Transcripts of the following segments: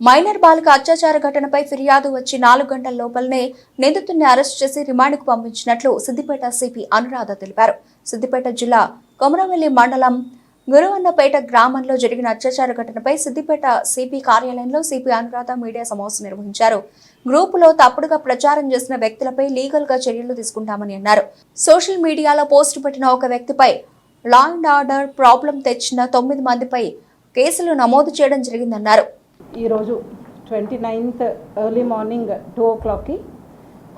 Minor బాలిక అత్యాచార ఘటనపై ఫిర్యాదు వచ్చి నాలుగు గంటల లోపలనే నిందితుడిని అరెస్ట్ చేసి రిమాండ్కు పంపించినట్లు సిద్దిపేట సిపి అనురాధ తెలిపారు. సిద్దిపేట జిల్లా కొమరవెల్లి మండలం గురువన్నపేట గ్రామంలో జరిగిన అత్యాచార ఘటనపై సిద్దిపేట సిపి కార్యాలయంలో సిపి అనురాధ మీడియా సమావేశం నిర్వహించారు. గ్రూపులో తప్పుడుగా ప్రచారం చేసిన వ్యక్తులపై లీగల్గా చర్యలు తీసుకుంటామని అన్నారు. సోషల్ మీడియాలో పోస్టు పెట్టిన ఒక వ్యక్తిపై లా అండ్ ఆర్డర్ ప్రాబ్లం తెచ్చిన తొమ్మిది మందిపై కేసులు నమోదు చేయడం జరిగిందన్నారు. ఈరోజు twenty ninth early morning two ఓ క్లాక్కి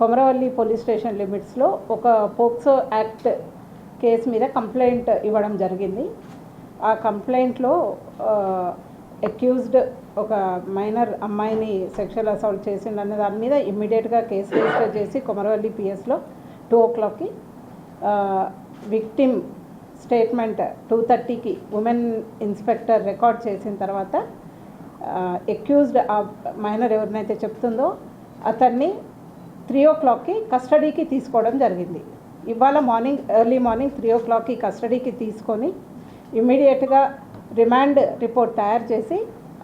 కొమరవల్లి పోలీస్ స్టేషన్ లిమిట్స్లో ఒక పోక్సో యాక్ట్ కేసు మీద కంప్లైంట్ ఇవ్వడం జరిగింది. ఆ కంప్లైంట్లో అక్యూజ్డ్ ఒక మైనర్ అమ్మాయిని సెక్షువల్ అసౌల్ట్ చేసిండన్న దాని మీద ఇమ్మీడియట్గా కేసు రిజిస్టర్ చేసి కొమరవల్లి పిఎస్లో టూ ఓ క్లాక్కి విక్టిమ్ స్టేట్మెంట్ టూ థర్టీకి ఉమెన్ ఇన్స్పెక్టర్ రికార్డ్ చేసిన తర్వాత ఎక్యూజ్డ్ ఆ మైనర్ ఎవరినైతే చెప్తుందో అతన్ని త్రీ ఓ క్లాక్కి కస్టడీకి తీసుకోవడం జరిగింది. ఇవాళ మార్నింగ్ ఎర్లీ మార్నింగ్ త్రీ ఓ క్లాక్కి కస్టడీకి తీసుకొని ఇమీడియట్గా రిమాండ్ రిపోర్ట్ తయారు చేసి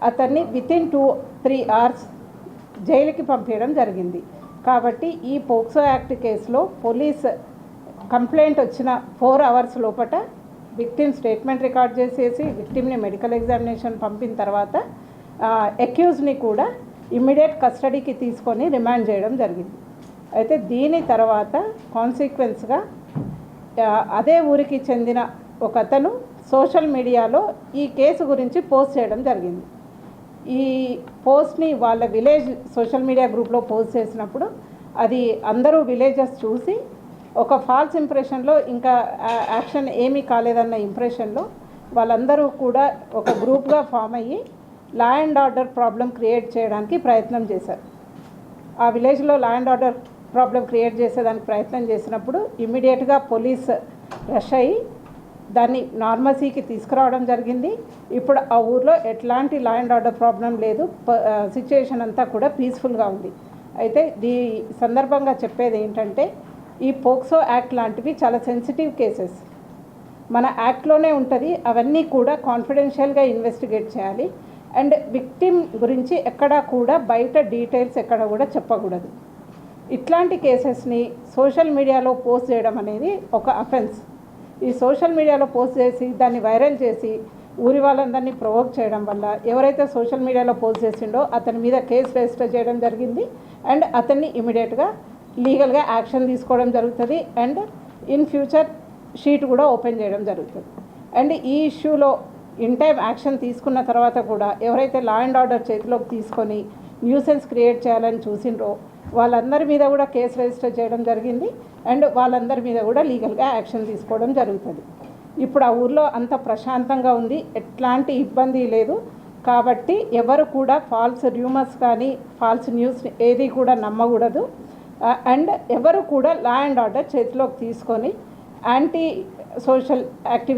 అతన్ని వితిన్ టూ త్రీ అవర్స్ జైలుకి పంపించడం జరిగింది. కాబట్టి ఈ పోక్సో యాక్ట్ కేసులో పోలీస్ కంప్లైంట్ వచ్చిన ఫోర్ అవర్స్ లోపట విక్టిమ్ స్టేట్మెంట్ రికార్డ్ చేసేసి విక్టిమ్ని మెడికల్ ఎగ్జామినేషన్ పంపిన తర్వాత అక్యూజ్ని కూడా ఇమ్మీడియట్ కస్టడీకి తీసుకొని రిమాండ్ చేయడం జరిగింది. అయితే దీని తర్వాత కాన్సిక్వెన్స్గా అదే ఊరికి చెందిన ఒక అతను సోషల్ మీడియాలో ఈ కేసు గురించి పోస్ట్ చేయడం జరిగింది. ఈ పోస్ట్ని వాళ్ళ విలేజ్ సోషల్ మీడియా గ్రూప్లో పోస్ట్ చేసినప్పుడు అది అందరూ విలేజెస్ చూసి ఒక ఫాల్స్ ఇంప్రెషన్లో ఇంకా యాక్షన్ ఏమీ కాలేదన్న ఇంప్రెషన్లో వాళ్ళందరూ కూడా ఒక గ్రూప్గా ఫామ్ అయ్యి law and order problem create చేయడానికి ప్రయత్నం చేశారు. ఆ విలేజ్లో law and order problem create చేసేదానికి ప్రయత్నం చేసినప్పుడు ఇమ్మీడియట్గా పోలీస్ రష్ అయ్యి దాన్ని నార్మసీకి తీసుకురావడం జరిగింది. ఇప్పుడు ఆ ఊర్లో ఎట్లాంటి లా అండ్ ఆర్డర్ ప్రాబ్లం లేదు. సిచ్యుయేషన్ అంతా కూడా పీస్ఫుల్గా ఉంది. అయితే దీ సందర్భంగా చెప్పేది ఏంటంటే ఈ పోక్సో యాక్ట్ లాంటివి చాలా సెన్సిటివ్ కేసెస్. మన యాక్ట్లోనే ఉంటుంది. అవన్నీ కూడా కాన్ఫిడెన్షియల్గా ఇన్వెస్టిగేట్ చేయాలి. అండ్ విక్టిమ్ గురించి ఎక్కడా కూడా బయట డీటెయిల్స్ ఎక్కడ కూడా చెప్పకూడదు. ఇట్లాంటి కేసెస్ని సోషల్ మీడియాలో పోస్ట్ చేయడం అనేది ఒక అఫెన్స్. ఈ సోషల్ మీడియాలో పోస్ట్ చేసి దాన్ని వైరల్ చేసి ఊరి వాళ్ళందరినీ ప్రొవోక్ చేయడం వల్ల ఎవరైతే సోషల్ మీడియాలో పోస్ట్ చేసిండో అతని మీద కేసు రిజిస్టర్ చేయడం జరిగింది. అండ్ అతన్ని ఇమీడియట్గా లీగల్గా యాక్షన్ తీసుకోవడం జరుగుతుంది. అండ్ ఇన్ ఫ్యూచర్ షీట్ కూడా ఓపెన్ చేయడం జరుగుతుంది. అండ్ ఈ ఇష్యూలో ఇన్ టైం యాక్షన్ తీసుకున్న తర్వాత కూడా ఎవరైతే లా అండ్ ఆర్డర్ చేతిలోకి తీసుకొని న్యూసెన్స్ క్రియేట్ చేయాలని చూసిండ్రో వాళ్ళందరి మీద కూడా కేసు రిజిస్టర్ చేయడం జరిగింది అండ్ వాళ్ళందరి మీద కూడా లీగల్గా యాక్షన్ తీసుకోవడం జరుగుతుంది. ఇప్పుడు ఆ ఊర్లో అంత ప్రశాంతంగా ఉంది ఎట్లాంటి ఇబ్బంది లేదు. కాబట్టి ఎవరు కూడా ఫాల్స్ ర్యూమర్స్ కానీ ఫాల్స్ న్యూస్ ఏది కూడా నమ్మకూడదు. అండ్ ఎవరు కూడా లా అండ్ ఆర్డర్ చేతిలోకి తీసుకొని యాంటీ సోషల్ యాక్టివిటీ